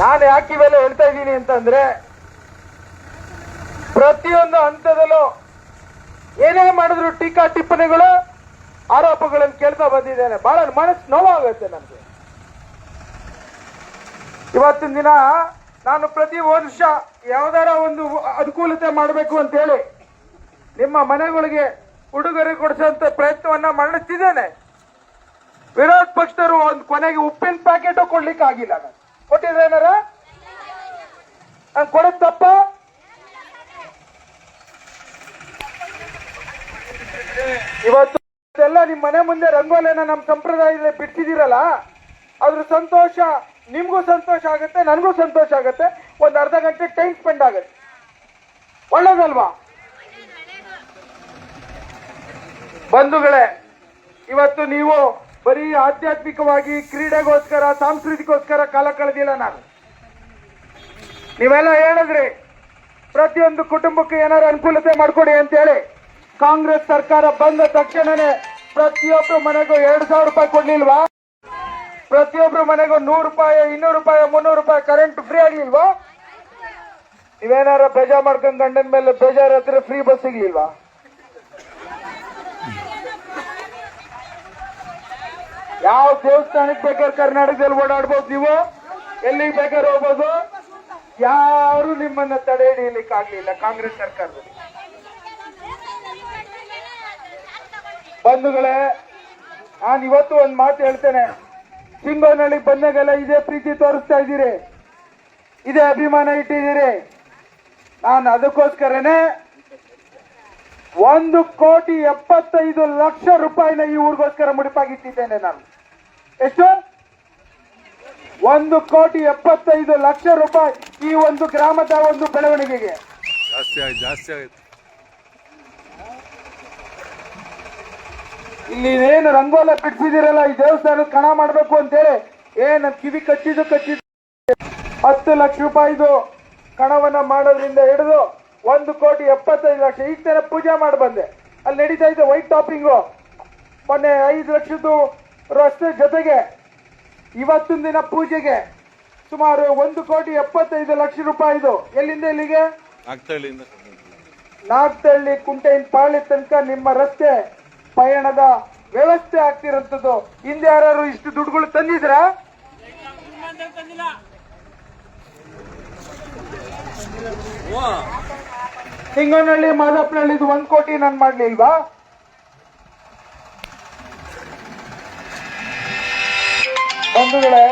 ನಾನು ಯಾಕೆ ಇವೆಲ್ಲ ಹೇಳ್ತಾ ಇದ್ದೀನಿ ಅಂತಂದ್ರೆ, ಪ್ರತಿಯೊಂದು ಹಂತದಲ್ಲೂ ಏನೇ ಮಾಡಿದ್ರು ಟೀಕಾ ಟಿಪ್ಪಣಿಗಳು, ಆರೋಪಗಳನ್ನು ಕೇಳ್ತಾ ಬಂದಿದ್ದೇನೆ. ಬಹಳ ಮನಸ್ಸು ನೋವಾಗುತ್ತೆ ನನಗೆ ಇವತ್ತಿನ ದಿನ ನಾನು ಪ್ರತಿ ವರ್ಷ ಯಾವ್ದಾರ ಒಂದು ಅನುಕೂಲತೆ ಮಾಡಬೇಕು ಅಂತ ಹೇಳಿ ನಿಮ್ಮ ಮನೆಗಳಿಗೆ ಉಡುಗೊರೆ ಕೊಡಿಸುವಂತ ಪ್ರಯತ್ನವನ್ನ ಮಾಡುತ್ತಿದ್ದೇನೆ ವಿರೋಧ ಪಕ್ಷದವರು ಒಂದು ಕೊನೆಗೆ ಉಪ್ಪಿನ ಪ್ಯಾಕೆಟ್ ಕೊಡ್ಲಿಕ್ಕೆ ಆಗಿಲ್ಲ ನಾನು ಕೊಟ್ಟಿದ್ರೇನಾರ ನಾನು ಕೊಡೋದು ತಪ್ಪ? ಇವತ್ತು ಎಲ್ಲ ನಿಮ್ ಮನೆ ಮುಂದೆ ರಂಗೋಲಿಯನ್ನ ನಮ್ಮ ಸಂಪ್ರದಾಯದಲ್ಲಿ ಬಿಡ್ತಿದ್ದೀರಲ್ಲ, ಅದ್ರ ಸಂತೋಷ, ನಿಮ್ಗೂ ಸಂತೋಷ ಆಗುತ್ತೆ, ನನಗೂ ಸಂತೋಷ ಆಗುತ್ತೆ. ಒಂದು ಅರ್ಧ ಗಂಟೆ ಟೈಮ್ ಸ್ಪೆಂಡ್ ಆಗುತ್ತೆ. ಒಳ್ಳೇದಲ್ವಾ? ಬಂಧುಗಳೇ, ಇವತ್ತು ನೀವು ಬರೀ ಆಧ್ಯಾತ್ಮಿಕವಾಗಿ ಕ್ರೀಡೆಗೋಸ್ಕರ, ಸಾಂಸ್ಕೃತಿಕೋಸ್ಕರ ಕಾಲ ಕಳೆದಿಲ್ಲ ನಾನು. ನೀವೆಲ್ಲ ಹೇಳಿದ್ರಿ ಪ್ರತಿಯೊಂದು ಕುಟುಂಬಕ್ಕೆ ಏನಾರು ಅನುಕೂಲತೆ ಮಾಡಿಕೊಡಿ ಅಂತ ಹೇಳಿ ಕಾಂಗ್ರೆಸ್ ಸರ್ಕಾರ ಬಂದ ತಕ್ಷಣನೇ ಪ್ರತಿಯೊಬ್ಬರು ಮನೆಗೂ ಎರಡು ಸಾವಿರ ರೂಪಾಯಿ ಕೊಡ್ಲಿಲ್ವಾ? ಪ್ರತಿಯೊಬ್ಬರು ಮನೆಗೂ ನೂರು ರೂಪಾಯಿ, ಇನ್ನೂರು ರೂಪಾಯಿ, ಮುನ್ನೂರು ರೂಪಾಯಿ ಕರೆಂಟ್ ಫ್ರೀ ಆಗ್ಲಿಲ್ವಾ? ನೀವೇನಾರ ಬೇಜಾರ್ ಮಾಡ್ಕೊಂಡು ಗಂಡನ ಮೇಲೆ ಬೇಜಾರ್ ಹತ್ರ ಫ್ರೀ ಬಸ್ ಸಿಗ್ಲಿಲ್ವಾ? ಯಾವ ದೇವಸ್ಥಾನಕ್ಕೆ ಬೇಕಾದ್ರೆ ಕರ್ನಾಟಕದಲ್ಲಿ ಓಡಾಡ್ಬೋದು ನೀವು? ಎಲ್ಲಿಗೆ ಬೇಕಾದ್ರೆ ಹೋಗ್ಬೋದು? ಯಾರು ನಿಮ್ಮನ್ನ ತಡೆ ಹಿಡಿಯಲಿಕ್ಕೆ ಆಗ್ಲಿಲ್ಲ ಕಾಂಗ್ರೆಸ್ ಸರ್ಕಾರದಲ್ಲಿ. ಬಂಧುಗಳೇ, ನಾನು ಇವತ್ತು ಒಂದು ಮಾತು ಹೇಳ್ತೇನೆ. ಸಿಂಗೋನಹಳ್ಳಿ ಬಂದಾಗೆಲ್ಲ ಇದೇ ಪ್ರೀತಿ ತೋರಿಸ್ತಾ ಇದ್ದೀರಿ. ಇದೇ ಅಭಿಮಾನ ಇಟ್ಟಿದ್ದೀರಿ. ನಾನು ಅದಕ್ಕೋಸ್ಕರನೇ ಒಂದು ಕೋಟಿ ಎಪ್ಪತ್ತೈದು ಲಕ್ಷ ರೂಪಾಯಿನ ಈ ಊರಿಗೋಸ್ಕರ ಮುಡಿಪಾಗಿಟ್ಟಿದ್ದೇನೆ ನಾನು. ಎಷ್ಟು? ಒಂದು ಕೋಟಿ ಎಪ್ಪತ್ತೈದು ಲಕ್ಷ ರೂಪಾಯಿ ಈ ಒಂದು ಗ್ರಾಮದ ಒಂದು ಬೆಳವಣಿಗೆಗೆ. ಜಾಸ್ತಿ ಆಯ್ತು ಜಾಸ್ತಿ ಆಯ್ತು. ಇಲ್ಲಿ ಏನು ರಂಗೋಲ ಬಿಡಿಸಿದಿರಲ್ಲ ಈ ದೇವಸ್ಥಾನ ಕಣ ಮಾಡಬೇಕು ಅಂತೇಳಿ? ಏನು ಕಿವಿ ಕಟ್ಟಿದ್ದು ಕಟ್ಟಿದ ಹತ್ತು ಲಕ್ಷ ರೂಪಾಯಿದು ಕಣವನ್ನ ಮಾಡೋದ್ರಿಂದ ಹಿಡಿದು ಒಂದು ಕೋಟಿ ಎಪ್ಪತ್ತೈದು ಲಕ್ಷ. ಈಗ ತರ ಪೂಜೆ ಮಾಡಿ ಬಂದೆ. ಅಲ್ಲಿ ನಡೀತಾ ಇದೆ ವೈಟ್ ಟಾಪಿಂಗು. ಮೊನ್ನೆ ಐದು ಲಕ್ಷದ್ದು ರಸ್ತೆ ಜೊತೆಗೆ ಇವತ್ತಿನ ದಿನ ಪೂಜೆಗೆ ಸುಮಾರು ಒಂದು ಕೋಟಿ ಎಪ್ಪತ್ತೈದು ಲಕ್ಷ ರೂಪಾಯಿದು ಎಲ್ಲಿಂದ ಎಲ್ಲಿಗೆ ನಾಗ್ತಳ್ಳಿಯಿಂದ. ಕುಂಟೆಯಿಂದ ಕುಂಟೆನ್ ಪಾಳಿ ತನಕ ನಿಮ್ಮ ರಸ್ತೆ ಪಯಣದ ವ್ಯವಸ್ಥೆ ಆಗ್ತಿರೋಂಥದ್ದು. ಹಿಂದೆ ಯಾರು ಇಷ್ಟು ದುಡ್ಡುಗಳು ತಂದಿದ್ರ? ಸಿಂಗನಹಳ್ಳಿ ಮಾದಪ್ಪನಹಳ್ಳಿ ಇದು ಒಂದ್ ಕೋಟಿ ನಾನು ಮಾಡ್ಲಿಲ್ವಾ? ಬಂಧುಗಳೇ